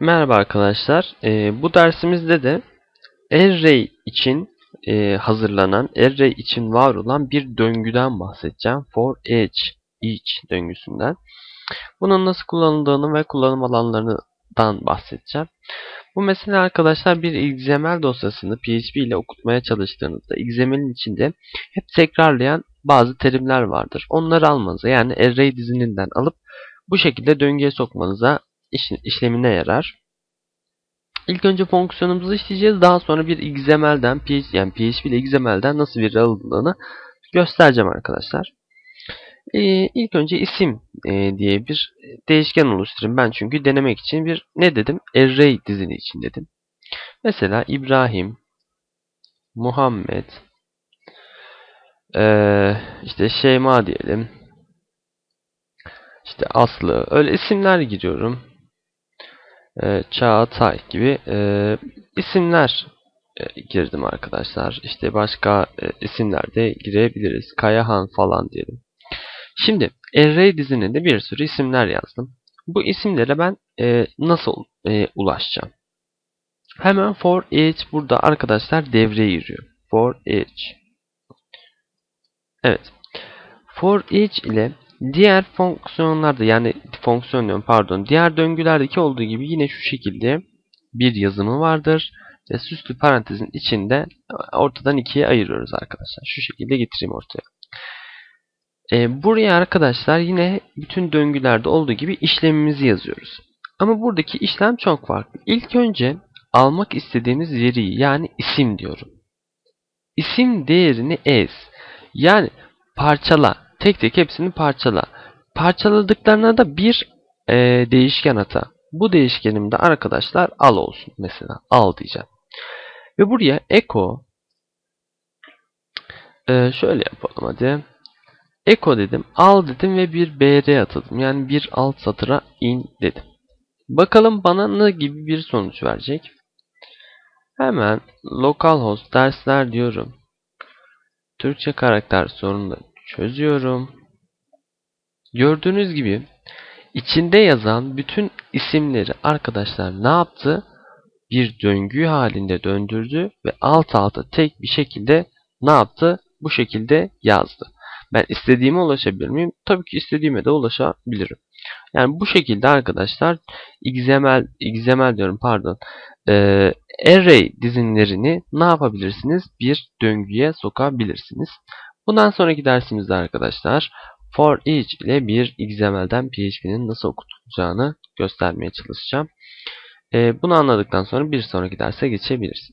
Merhaba arkadaşlar. Ee, bu dersimizde de array için e, hazırlanan, array için var olan bir döngüden bahsedeceğim. For each, each döngüsünden. Bunun nasıl kullanıldığını ve kullanım alanlarından bahsedeceğim. Bu mesela arkadaşlar bir XML dosyasını PHP ile okutmaya çalıştığınızda XML'in içinde hep tekrarlayan bazı terimler vardır. Onları almanıza yani array dizininden alıp bu şekilde döngüye sokmanıza işlemine yarar. İlk önce fonksiyonumuzu işleyeceğiz. Daha sonra bir XML'den, yani PHP ile XML'den nasıl bir alındığını göstereceğim arkadaşlar. Ee, ilk önce isim e, diye bir değişken oluşturayım. Ben çünkü denemek için bir ne dedim? Array dizini için dedim. Mesela İbrahim, Muhammed, ee, işte Şeyma diyelim. İşte Aslı. Öyle isimler giriyorum e, Çağatay gibi e, isimler e, girdim arkadaşlar. İşte başka e, isimler de girebiliriz. Kayahan falan diyelim. Şimdi array dizininde bir sürü isimler yazdım. Bu isimlere ben e, nasıl e, ulaşacağım? Hemen for each burada arkadaşlar devreye giriyor. For each. Evet. For each ile Diğer fonksiyonlarda yani fonksiyon pardon diğer döngülerdeki olduğu gibi yine şu şekilde bir yazımı vardır. Ve süslü parantezin içinde ortadan ikiye ayırıyoruz arkadaşlar. Şu şekilde getireyim ortaya. E, buraya arkadaşlar yine bütün döngülerde olduğu gibi işlemimizi yazıyoruz. Ama buradaki işlem çok farklı. İlk önce almak istediğimiz veriyi yani isim diyorum. İsim değerini ez. Yani parçala tek tek hepsini parçala. Parçaladıklarına da bir e, değişken ata. Bu değişkenimde arkadaşlar al olsun mesela. Al diyeceğim. Ve buraya echo e, şöyle yapalım hadi. Echo dedim. Al dedim ve bir br atadım. Yani bir alt satıra in dedim. Bakalım bana ne gibi bir sonuç verecek. Hemen localhost dersler diyorum. Türkçe karakter sorunları çözüyorum. Gördüğünüz gibi içinde yazan bütün isimleri arkadaşlar ne yaptı? Bir döngü halinde döndürdü ve alt alta tek bir şekilde ne yaptı? Bu şekilde yazdı. Ben istediğime ulaşabilir miyim? Tabii ki istediğime de ulaşabilirim. Yani bu şekilde arkadaşlar XML, XML diyorum pardon e, array dizinlerini ne yapabilirsiniz? Bir döngüye sokabilirsiniz. Bundan sonraki dersimizde arkadaşlar for each ile bir XML'den PHP'nin nasıl okutulacağını göstermeye çalışacağım. Ee, bunu anladıktan sonra bir sonraki derse geçebiliriz.